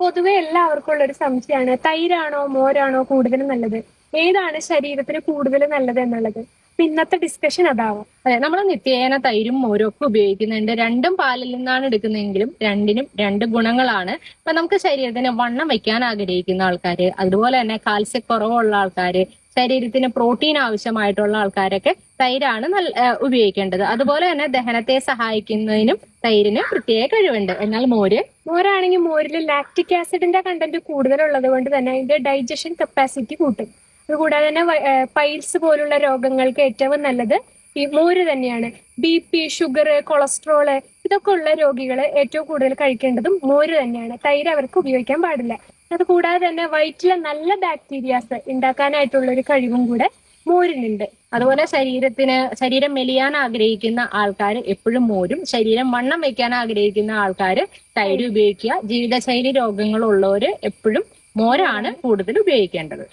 പൊതുവെ എല്ലാവർക്കും ഉള്ള ഒരു സംശയമാണ് തൈരാണോ മോരാണോ കൂടുതൽ നല്ലത്? ഏതാണ് ശരീരത്തിന് കൂടുതൽ നല്ലത് എന്നുള്ളത്? അപ്പൊ ഇന്നത്തെ ഡിസ്കഷൻ അതാവും. അതെ നമ്മൾ നിത്യേന തൈരും മോരും ഒക്കെ ഉപയോഗിക്കുന്നുണ്ട്. രണ്ടും പാലിൽ നിന്നാണ് എടുക്കുന്നതെങ്കിലും രണ്ടിനും രണ്ട് ഗുണങ്ങളാണ്. ഇപ്പൊ നമുക്ക് ശരീരത്തിന് വണ്ണം വെക്കാൻ ആഗ്രഹിക്കുന്ന ആൾക്കാര് അതുപോലെ തന്നെ കാൽസ്യക്കുറവുള്ള ആൾക്കാര് ശരീരത്തിന് പ്രോട്ടീൻ ആവശ്യമായിട്ടുള്ള ആൾക്കാരൊക്കെ തൈരാണ് ഉപയോഗിക്കേണ്ടത്. അതുപോലെ തന്നെ ദഹനത്തെ സഹായിക്കുന്നതിനും തൈരിന് പ്രത്യേക കഴിവുണ്ട്. എന്നാൽ മോര് മോരാണെങ്കിൽ മോരിൽ ലാക്റ്റിക് ആസിഡിന്റെ കണ്ടന്റ് കൂടുതലുള്ളത് കൊണ്ട് തന്നെ അതിന്റെ ഡൈജഷൻ കപ്പാസിറ്റി കൂട്ടും. അതുകൂടാതെ തന്നെ പൈൽസ് പോലുള്ള രോഗങ്ങൾക്ക് ഏറ്റവും നല്ലത് ഈ മോര് തന്നെയാണ്. ബി പി ഷുഗർ കൊളസ്ട്രോൾ ഇതൊക്കെ ഉള്ള രോഗികൾ ഏറ്റവും കൂടുതൽ കഴിക്കേണ്ടതും മോര് തന്നെയാണ്. തൈര് അവർക്ക് ഉപയോഗിക്കാൻ പാടില്ല. അതുകൂടാതെ തന്നെ വയറ്റിലെ നല്ല ബാക്ടീരിയാസ് ഉണ്ടാക്കാനായിട്ടുള്ള ഒരു കഴിവും കൂടെ മോരിനുണ്ട്. അതുപോലെ ശരീരത്തിന് ശരീരം മെലിയാൻ ആഗ്രഹിക്കുന്ന ആൾക്കാർ എപ്പോഴും മോരും. ശരീരം വണ്ണം വെക്കാൻ ആഗ്രഹിക്കുന്ന ആൾക്കാർ തൈര് ഉപയോഗിക്കുക. ജീവിതശൈലി രോഗങ്ങളുള്ളവർ എപ്പോഴും മോരാണ് കൂടുതൽ ഉപയോഗിക്കേണ്ടത്.